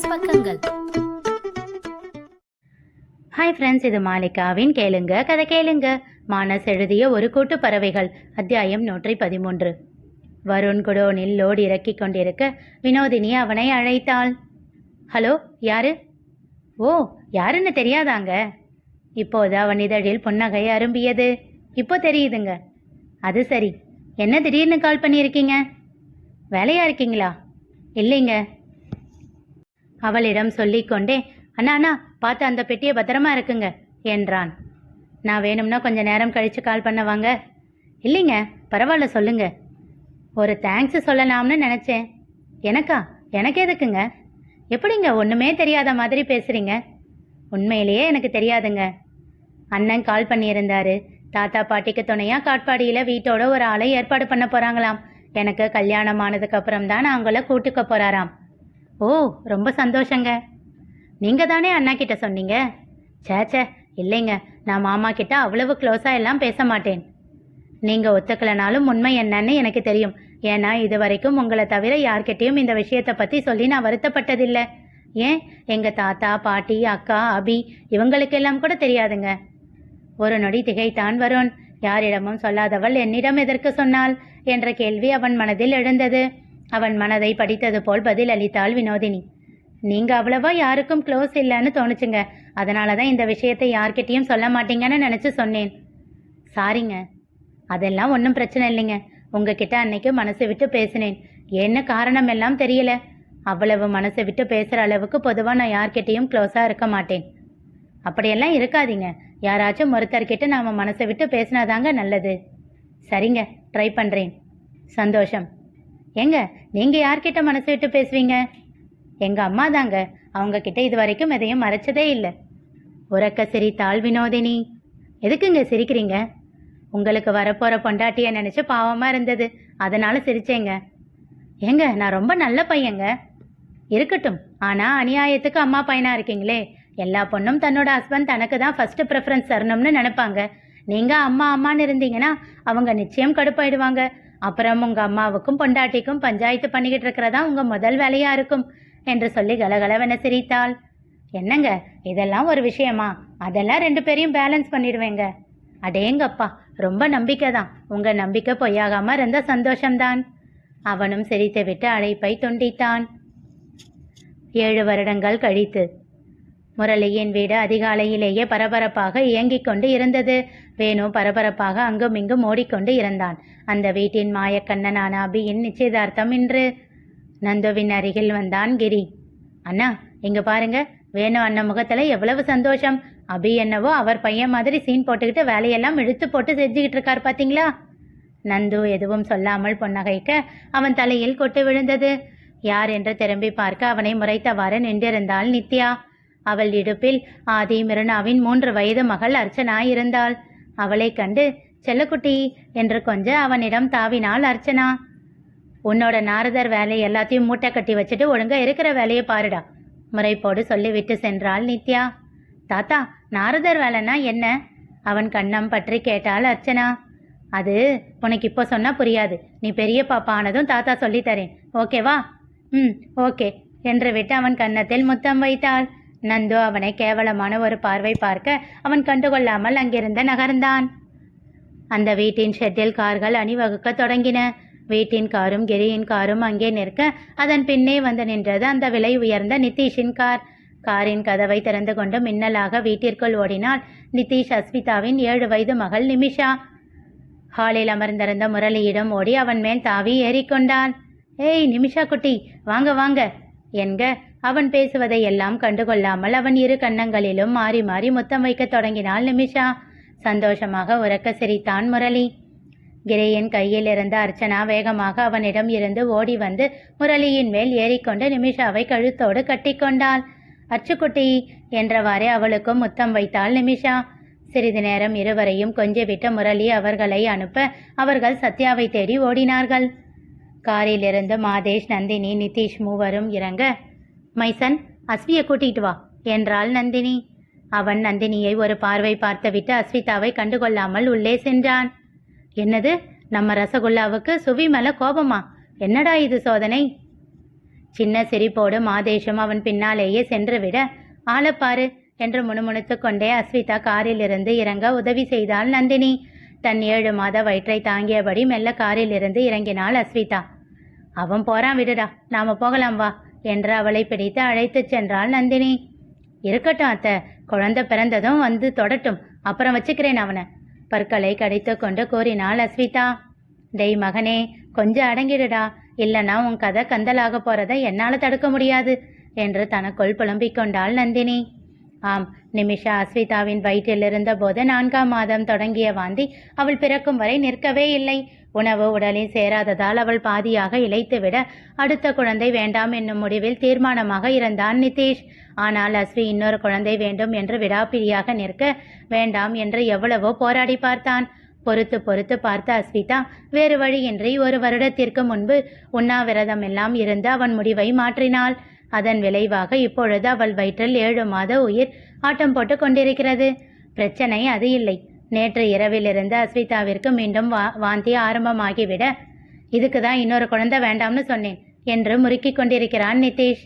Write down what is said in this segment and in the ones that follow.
Romance பக்கங்கள். Hi friends இது மாலிகாவின் கேளுங்க கதை கேளுங்க. மானஸ் எழுதிய ஒரு கூட்டு பறவைகள் அத்தியாயம் நூற்றி பதிமூன்று. வருண் குடோனில் லோடு இறக்கிக் கொண்டிருக்க வினோதினி அவனை அழைத்தாள். ஹலோ யாரு? ஓ யாருன்னு தெரியாதாங்க. இப்போது அவன் இதழில் புன்னகை அரும்பியது. இப்போ தெரியுதுங்க. அது சரி. என்ன திடீர்னு கால் பண்ணியிருக்கீங்க? வேலையா இருக்கீங்களா? இல்லைங்க. அவளிடம் சொல்லிக்கொண்டே அண்ணா அண்ணா பார்த்து அந்த பெட்டியை பத்திரமா இருக்குங்க என்றான். நான் வேணும்னா கொஞ்சம் நேரம் கழித்து கால் பண்ண வாங்க இல்லைங்க பரவாயில்ல சொல்லுங்க. ஒரு தேங்க்ஸ் சொல்லலாம்னு நினச்சேன். எனக்கா? எனக்கு எதுக்குங்க? எப்படிங்க ஒன்றுமே தெரியாத மாதிரி பேசுகிறீங்க உண்மையிலேயே எனக்கு தெரியாதுங்க. அண்ணன் கால் பண்ணியிருந்தாரு. தாத்தா பாட்டிக்கு துணையாக காட்பாடியில் வீட்டோட ஒரு ஆளை ஏற்பாடு பண்ண போகிறாங்களாம் எனக்கு கல்யாணம் ஆனதுக்கு அப்புறம் தான் அவங்கள கூட்டுக்க போகிறாராம் ஓ ரொம்ப சந்தோஷங்க. நீங்கள் தானே அண்ணா கிட்ட சொன்னீங்க? ச்சே ச்சே இல்லைங்க. நான் மாமா கிட்ட அவ்வளவு க்ளோஸாக எல்லாம் பேச மாட்டேன். நீங்கள் ஒத்துக்கலனாலும் உண்மை என்னன்னு எனக்கு தெரியும். ஏன்னா இது வரைக்கும் உங்களை தவிர யார்கிட்டயும் இந்த விஷயத்தை பற்றி சொல்லி நான் வருத்தப்பட்டதில்லை. ஏன்? எங்கள் தாத்தா பாட்டி அக்கா அபி இவங்களுக்கெல்லாம் கூட தெரியாதுங்க. ஒரு நொடி திகைத்தான் வருண். யாரிடமும் சொல்லாதவள் என்னிடம் எதற்கு சொன்னாள்? என்ற கேள்வி அவன் மனதில் எழுந்தது. அவன் மனதை படித்தது போல் பதில் அளித்தாள் வினோதினி. நீங்க அவ்வளவா யாருக்கும் க்ளோஸ் இல்லைன்னு தோணுச்சுங்க. அதனால தான் இந்த விஷயத்தை யார்கிட்டயும் சொல்ல மாட்டீங்கன்னு நினைச்சு சொன்னேன். சாரிங்க. அதெல்லாம் ஒன்றும் பிரச்சனை இல்லைங்க. உங்ககிட்ட அன்னைக்கு மனசு விட்டு பேசினேன். என்ன காரணம் எல்லாம் தெரியல. அவ்வளவு மனசை விட்டு பேசுற அளவுக்கு பொதுவாக நான் யார்கிட்டயும் க்ளோஸாக இருக்க மாட்டேன். அப்படியெல்லாம் இருக்காதீங்க. யாராச்சும் ஒருத்தர்கிட்ட நாம மனசை விட்டு பேசினாதாங்க நல்லது. சரிங்க ட்ரை பண்ணுறேன் சந்தோஷம். ஏங்க நீங்க யார்கிட்ட மனசு விட்டு பேசுவீங்க? எங்க அம்மா தாங்க. அவங்க கிட்ட இது வரைக்கும் எதையும் மறைச்சதே இல்லை. உறக்க சிரித்தாள் வினோதினி. எதுக்குங்க சிரிக்கிறீங்க? உங்களுக்கு வரப்போற பொண்டாட்டிய நினைச்சு பாவமா இருந்தது. அதனால சிரிச்சேங்க. ஏங்க நான் ரொம்ப நல்ல பையங்க. இருக்கட்டும். ஆனா அநியாயத்துக்கு அம்மா பையனா இருக்கீங்களே. எல்லா பொண்ணும் தன்னோட ஹஸ்பண்ட் தனக்கு தான் ஃபர்ஸ்ட் ப்ரிஃபரன்ஸ் தரணும்னு நினைப்பாங்க. நீங்க அம்மா அம்மான்னு இருந்தீங்கன்னா அவங்க நிச்சயம் கடுப்பாயிடுவாங்க. அப்புறம் உங்கள் அம்மாவுக்கும் பொண்டாட்டிக்கும் பஞ்சாயத்து பண்ணிக்கிட்டு இருக்கிறதா உங்கள் முதல் வேலையாக இருக்கும்? என்று சொல்லி கலகலவென சிரித்தாள். என்னங்க இதெல்லாம் ஒரு விஷயமா? அதெல்லாம் ரெண்டு பேரையும் பேலன்ஸ் பண்ணிடுவேங்க. அடேங்கப்பா ரொம்ப நம்பிக்கை தான் உங்கள் நம்பிக்கை பொய்யாகாமல் இருந்த சந்தோஷம்தான். அவனும் சிரித்துவிட்டு அழைப்பை துண்டித்தான். ஏழு வருடங்கள் கழித்து முரளியின் வீடு அதிகாலையிலேயே பரபரப்பாக இயங்கிக் கொண்டு இருந்தது. வேணு பரபரப்பாக அங்கும் இங்கும் ஓடிக்கொண்டு இருந்தான். அந்த வீட்டின் மாயக்கண்ணனான அபியின் நிச்சயதார்த்தம் இன்று. நந்துவின் அருகில் வந்தான் கிரி. அண்ணா இங்க பாருங்க. வேணு அண்ணன் முகத்துல எவ்வளவு சந்தோஷம். அபி என்னவோ அவர் பையன் மாதிரி சீன் போட்டுக்கிட்டு வேலையெல்லாம் இழுத்து போட்டு செஞ்சுக்கிட்டு இருக்கார் பாத்தீங்களா? நந்து எதுவும் சொல்லாமல் பொன்னகைக்க அவன் தலையில் கொட்டு விழுந்தது. யார் என்று திரும்பி பார்க்க அவனை முறைத்தவாறு நின்றிருந்தாள் நித்யா. அவள் இடுப்பில் ஆதி மிருனாவின் மூன்று வயது மகள் அர்ச்சனா இருந்தாள். அவளை கண்டு செல்லக்குட்டி என்று கொஞ்சம் அவனிடம் தாவினாள் அர்ச்சனா. உன்னோட நாரதர் வேலை எல்லாத்தையும் மூட்டை கட்டி வச்சுட்டு ஒழுங்கா இருக்கிற வேலையை பாருடா முறைப்போடு சொல்லிவிட்டு சென்றாள் நித்யா. தாத்தா நாரதர் வேலைன்னா என்ன? அவன் கண்ணம் பற்றி கேட்டாள் அர்ச்சனா. அது உனக்கு இப்போ சொன்னா புரியாது. நீ பெரிய பாப்பா ஆனதும் தாத்தா சொல்லித்தரேன். ஓகேவா? ம் ஓகே என்று விட்டு அவன் கன்னத்தில் முத்தம் வைத்தாள். நந்து அவனை கேவலமான ஒரு பார்வை பார்க்க அவன் கண்டுகொள்ளாமல் அங்கிருந்து நகர்ந்தான். அந்த வீட்டின் ஷெட்டில் கார்கள் அணிவகுக்க தொடங்கின. வீட்டின் காரும் கிரியின் காரும் அங்கே நிற்க அதன் பின்னே வந்து நின்றது அந்த விலை உயர்ந்த நிதிஷின் கார். காரின் கதவை திறந்து கொண்டு மின்னலாக வீட்டிற்குள் ஓடினாள் நிதிஷ் அஸ்மிதாவின் ஏழு வயது மகள் நிமிஷா. ஹாலில் அமர்ந்திருந்த முரளியிடம் ஓடி அவன் மேல் தாவி ஏறிக்கொண்டான். ஏய் நிமிஷா குட்டி வாங்க வாங்க என்க அவன் பேசுவதை எல்லாம் கண்டுகொள்ளாமல் அவன் இரு கன்னங்களிலும் மாறி மாறி முத்தம் வைக்க தொடங்கினாள் நிமிஷா. சந்தோஷமாக உறக்க சிரித்தான் முரளி. கிரேயின் கையில் இருந்த அர்ச்சனா வேகமாக அவனிடம் இருந்து ஓடி வந்து முரளியின் மேல் ஏறிக்கொண்டு நிமிஷாவை கழுத்தோடு கட்டிக்கொண்டாள். அச்சுக்குட்டி என்றவாறே அவளுக்கும் முத்தம் வைத்தாள் நிமிஷா. சிறிது நேரம் இருவரையும் கொஞ்சிவிட்டு முரளி அவர்களை அனுப்ப அவர்கள் சத்யாவை தேடி ஓடினார்கள். காரிலிருந்து மாதேஷ் நந்தினி நிதிஷ் மூவரும் இறங்க மைசன் அஸ்வியை கூட்டிகிட்டு வா என்றாள் நந்தினி. அவன் நந்தினியை ஒரு பார்வை பார்த்துவிட்டு அஸ்விதாவை கண்டுகொள்ளாமல் உள்ளே சென்றான். என்னது நம்ம ரசகுல்லாவுக்கு சுவி மேல கோபமா? என்னடா இது சோதனை? சின்ன சிரிப்போடு மாதேஷும் அவன் பின்னாலேயே சென்று விட ஆளப்பாரு என்று முணுமுணுத்து கொண்டே அஸ்விதா காரிலிருந்து இறங்க உதவி செய்தாள் நந்தினி. தன் ஏழு மாத வயிற்றை தாங்கியபடி மெல்ல காரிலிருந்து இறங்கினாள் அஸ்விதா. அவன் போறான் விடுடா நாம போகலாம் வா என்று அவளை பிடித்து அழைத்துச் சென்றாள் நந்தினி. இருக்கட்டும் அத்தை குழந்தை பிறந்ததும் வந்து தொடட்டும். அப்புறம் வச்சுக்கிறேன் அவனை. பற்களை கடித்து கொண்டு கூறினாள் அஸ்விதா. டேய் மகனே கொஞ்சம் அடங்கிடுடா. இல்லைன்னா உன் கதை கந்தலாக போறதை என்னால் தடுக்க முடியாது என்று தனக்குள் புலம்பிக் கொண்டாள் நந்தினி. ஆம் நிமிஷா அஸ்விதாவின் வயிற்றில் இருந்தபோது நான்காம் மாதம் தொடங்கிய வாந்தி அவள் பிறக்கும் வரை நிற்கவே இல்லை. உணவு உடலில் சேராததால் அவள் பாதியாக இழைத்துவிட அடுத்த குழந்தை வேண்டாம் என்னும் முடிவில் தீர்மானமாக இருந்தான் நிதீஷ். ஆனால் அஸ்வி இன்னொரு குழந்தை வேண்டும் என்று விடாப்பிடியாக நிற்க வேண்டாம் என்று எவ்வளவோ போராடி பார்த்தான். பொறுத்து பொறுத்து பார்த்த அஸ்விதா வேறு வழியின்றி ஒரு வருடத்திற்கு முன்பு உண்ணாவிரதம் எல்லாம் இருந்து அவன் முடிவை மாற்றினாள். அதன் விளைவாக இப்பொழுது அவள் வயிற்றில் ஏழு மாத உயிர் ஆட்டம் போட்டு கொண்டிருக்கிறது. பிரச்சனை அது இல்லை. நேற்று இரவிலிருந்து அஸ்விதாவிற்கு மீண்டும் வா வாந்தி ஆரம்பமாகிவிட இதுக்கு தான் இன்னொரு குழந்தை வேண்டாம்னு சொன்னேன் என்று முறுக்கிக் கொண்டிருக்கிறான் நிதிஷ்.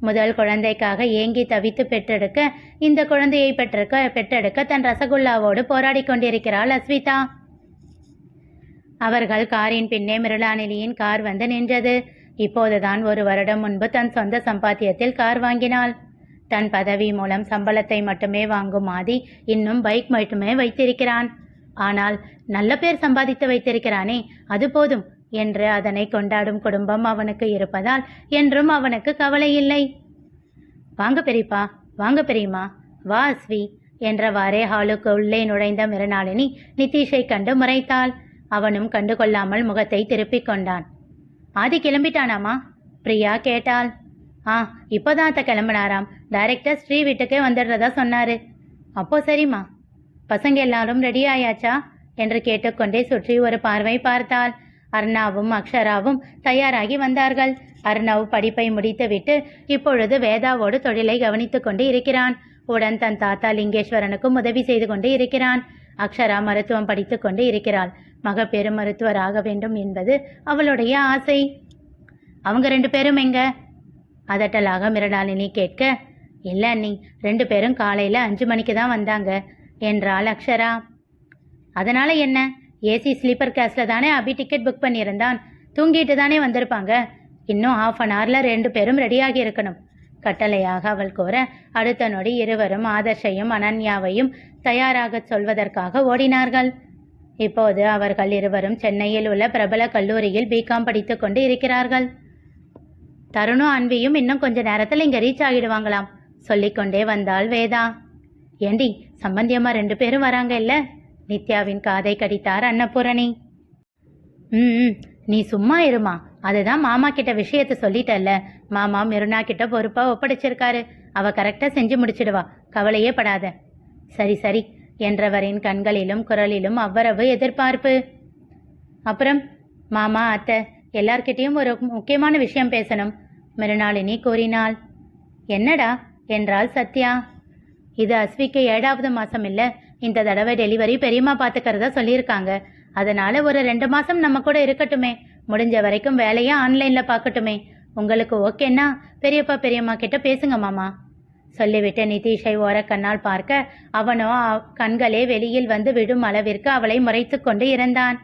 முதல் குழந்தைக்காக ஏங்கி தவித்து பெற்றெடுக்க இந்த குழந்தையை பெற்றெடுக்க பெற்றெடுக்க தன் ரசகுல்லாவோடு போராடி கொண்டிருக்கிறாள் அஸ்விதா. அவர்கள் காரின் பின்னே மிருளாநிலியின் கார் வந்து நின்றது. இப்போதுதான் ஒரு வருடம் முன்பு தன் சொந்த சம்பாத்தியத்தில் கார் வாங்கினாள். தன் பதவி மூலம் சம்பளத்தை மட்டுமே வாங்கும் ஆதி இன்னும் பைக் மட்டுமே வைத்திருக்கிறான். ஆனால் நல்ல பேர் சம்பாதித்து வைத்திருக்கிறானே அது போதும் என்று அதனை கொண்டாடும் குடும்பம் அவனுக்கு இருப்பதால் என்றும் அவனுக்கு கவலை இல்லை. வாங்க பெரியப்பா வாங்க பெரியம்மா வா அஸ்வி என்றவாறே ஹாலுக்கு உள்ளே நுழைந்த மிருணாளினி நிதிஷை கண்டு முறைத்தாள். அவனும் கண்டுகொள்ளாமல் முகத்தை திருப்பிக் கொண்டான். ஆதி கிளம்பிட்டானாமா? பிரியா கேட்டாள். ஆ இப்போதான் அத்தை கிளம்பினாராம். டைரக்டர் ஸ்ரீ வீட்டுக்கே வந்துடுறதா சொன்னாரு. அப்போ சரிம்மா. பசங்க எல்லாரும் ரெடி ஆயாச்சா? என்று கேட்டுக்கொண்டே சுற்றி ஒரு பார்வை பார்த்தாள். அர்ணாவும் அக்ஷராவும் தயாராகி வந்தார்கள். அர்ணவ் படிப்பை முடித்துவிட்டு இப்பொழுது வேதாவோடு தொழிலை கவனித்துக் கொண்டு இருக்கிறான். உடன் தன் தாத்தா லிங்கேஸ்வரனுக்கும் உதவி செய்து கொண்டு இருக்கிறான். அக்ஷரா மருத்துவம் படித்துக் கொண்டு இருக்கிறாள். மகப்பேறு மருத்துவர் ஆக வேண்டும் என்பது அவளுடைய ஆசை. அவங்க ரெண்டு பேரும் எங்க? அதட்டலாக மிரடாலினி கேட்க இல்லை நீ ரெண்டு பேரும் காலையில் அஞ்சு மணிக்கு தான் வந்தாங்க என்றாள் அக்ஷரா. அதனால என்ன? ஏசி ஸ்லீப்பர் கிளாஸில் தானே அபி டிக்கெட் புக் பண்ணியிருந்தான். தூங்கிட்டு தானே வந்திருப்பாங்க. இன்னும் ஹாஃப் அன் ஹவரில் ரெண்டு பேரும் ரெடியாகி இருக்கணும் கட்டளையாக அவள் கூற அடுத்த நொடி இருவரும் ஆதர்ஷையும் அனன்யாவையும் தயாராக சொல்வதற்காக ஓடினார்கள். இப்போது அவர்கள் இருவரும் சென்னையில் உள்ள பிரபல கல்லூரியில் பிகாம் படித்து கொண்டு இருக்கிறார்கள். தருணும் அன்பியும் இன்னும் கொஞ்ச நேரத்தில் இங்கே ரீச் ஆகிடுவாங்களாம். சொல்லிக்கொண்டே வந்தாள் வேதா. ஏண்டி சம்பந்தியம்மா ரெண்டு பேரும் வராங்க இல்ல? நித்யாவின் காதை கடித்தார் அன்னபூரணி. ம் ம், நீ சும்மா இருமா. அதுதான் மாமா கிட்ட விஷயத்த சொல்லிட்டல்ல. மாமா மிருனா கிட்ட பொறுப்பா ஒப்படைச்சிருக்காரு. அவ கரெக்டா செஞ்சு முடிச்சிடுவா. கவலையே படாத. சரி சரி. என்றவரின் கண்களிலும் குரலிலும் அவ்வளவு எதிர்பார்ப்பு. அப்புறம் மாமா அத்தை எல்லார்கிட்டயும் ஒரு முக்கியமான விஷயம் பேசணும் மிருணாளினி கூறினாள். என்னடா? என்றாள் சத்யா. இது அஸ்விக்கு ஏழாவது மாசம் இல்ல. இந்த தடவை டெலிவரி பெரியம்மா பாத்துக்கிறதா சொல்லியிருக்காங்க. அதனால ஒரு ரெண்டு மாசம் நம்ம கூட இருக்கட்டுமே. முடிஞ்ச வரைக்கும் வேலையை ஆன்லைன்ல பார்க்கட்டுமே உங்களுக்கு ஓகேன்னா பெரியப்பா பெரியம்மா கிட்ட பேசுங்க மாமா. சொல்லிவிட்டு நிதிஷை ஓரக்கண்ணால் பார்க்க அவனோ கண்களே வெளியில் வந்து விடும் அளவிற்கு அவளை முறைத்து கொண்டு இருந்தான்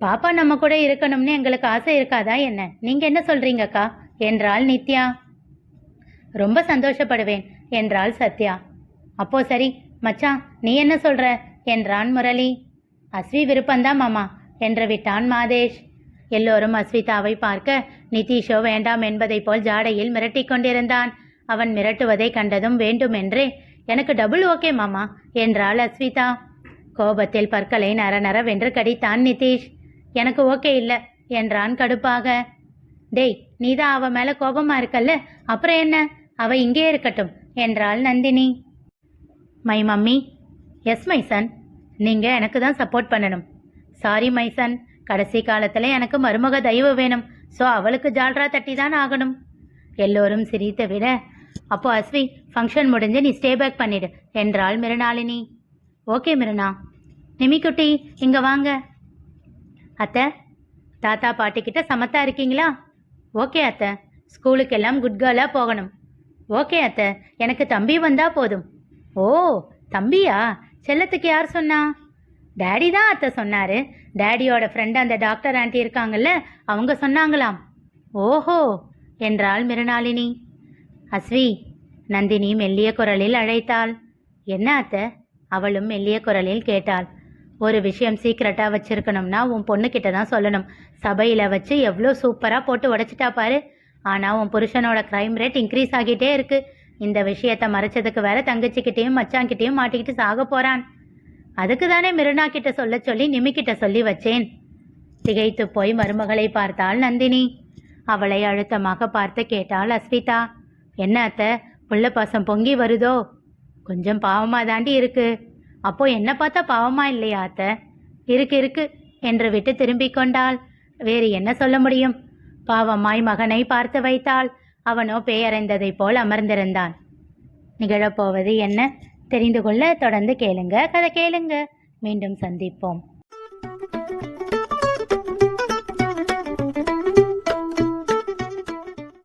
பாப்பா நம்ம கூட இருக்கணும்னு எங்களுக்கு ஆசை இருக்காதா என்ன? நீங்க என்ன சொல்றீங்கக்கா? என்றாள் நித்யா. ரொம்ப சந்தோஷப்படுவேன் என்றாள் சத்யா. அப்போ சரி மச்சான் நீ என்ன சொல்ற? என்றான் முரளி. அஸ்வி விருப்பம்தான் மாமா என்று விட்டான் மாதேஷ். எல்லோரும் அஸ்விதாவை பார்க்க நிதிஷோ வேண்டாம் என்பதைப் போல் ஜாடையில் மிரட்டி கொண்டிருந்தான். அவன் மிரட்டுவதை கண்டதும் வேண்டுமென்றே எனக்கு டபுள் ஓகே மாமா என்றாள் அஸ்விதா. கோபத்தில் பற்களை நரநரவென்று கடித்தான் நிதிஷ். எனக்கு ஓகே இல்லை என்றான் கடுப்பாக. டேய் நீதான் அவ மேல கோபமா இருக்கல்ல அப்புறம் என்ன? அவ இங்கே இருக்கட்டும் என்றாள் Nandini. My mummy yes my son நீங்க எனக்கு தான் சப்போர்ட் பண்ணணும். சாரி மை சன் கடைசி காலத்துல எனக்கு மருமக தயவு வேணும். ஸோ அவளுக்கு ஜால்ரா தட்டி தான் ஆகணும். எல்லோரும் சிரித்த விட அப்போ அஸ்வி ஃபங்க்ஷன் முடிஞ்சு நீ ஸ்டே பேக் பண்ணிடு என்றாள் மிருணாளினி ஓகே மிருணா நிமிக்குட்டி இங்க வாங்க. அத்தை தாத்தா பாட்டி கிட்ட சமத்தா இருக்கீங்களா? ஓகே அத்தை. ஸ்கூலுக்கெல்லாம் குட் கேர்லாக போகணும். ஓகே அத்தை. எனக்கு தம்பி வந்தா போதும். ஓ தம்பியா? செல்லத்துக்கு யார் சொன்னா? டேடி தான் அத்தை சொன்னாரு. டேடியோட ஃப்ரெண்ட் அந்த டாக்டர் ஆண்டி இருக்காங்கல்ல அவங்க சொன்னாங்களாம். ஓஹோ என்றாள் மிருணாளினி அஸ்வி நந்தினி மெல்லிய குரலில் அழைத்தாள். என்ன அத்தை? அவளும் மெல்லிய குரலில் கேட்டாள். ஒரு விஷயம் சீக்கிரட்டா வச்சிருக்கணும்னா உன் பொண்ணுக்கிட்ட தான் சொல்லணும். சபையில வச்சு எவ்வளோ சூப்பரா போட்டு உடைச்சிட்டா பாரு. ஆனா உன் புருஷனோட கிரைம் ரேட் இன்க்ரீஸ் ஆகிட்டே இருக்கு. இந்த விஷயத்தை மறைச்சதுக்கு வேற தங்கச்சிக்கிட்டேயும் மச்சாங்கிட்டேயும் மாட்டிக்கிட்டு சாக போறான். அதுக்கு தானே மிருனா கிட்ட சொல்ல சொல்லி நிமிக்கிட்ட சொல்லி வச்சேன். திகைத்து போய் மருமகளை பார்த்தாள் நந்தினி. அவளை அழுத்தமாக பார்த்து கேட்டாள் அஸ்விதா. என்ன அத்தை புள்ள பாசம் பொங்கி வருதோ? கொஞ்சம் பாவமாக தாண்டி இருக்கு. அப்போ என்ன பார்த்தா பாவமா இல்லையா அத்தை? இருக்கு இருக்கு என்று விட்டு திரும்பிக் கொண்டாள். வேறு என்ன சொல்ல முடியும்? பாவமாய் மகனை பார்த்து வைத்தாள். அவனோ பேயறைந்ததைப் போல் அமர்ந்திருந்தான் நிகழப்போவது என்ன? தெரிந்து கொள்ள தொடர்ந்து கேளுங்க. கதை கேளுங்க. மீண்டும் சந்திப்போம்.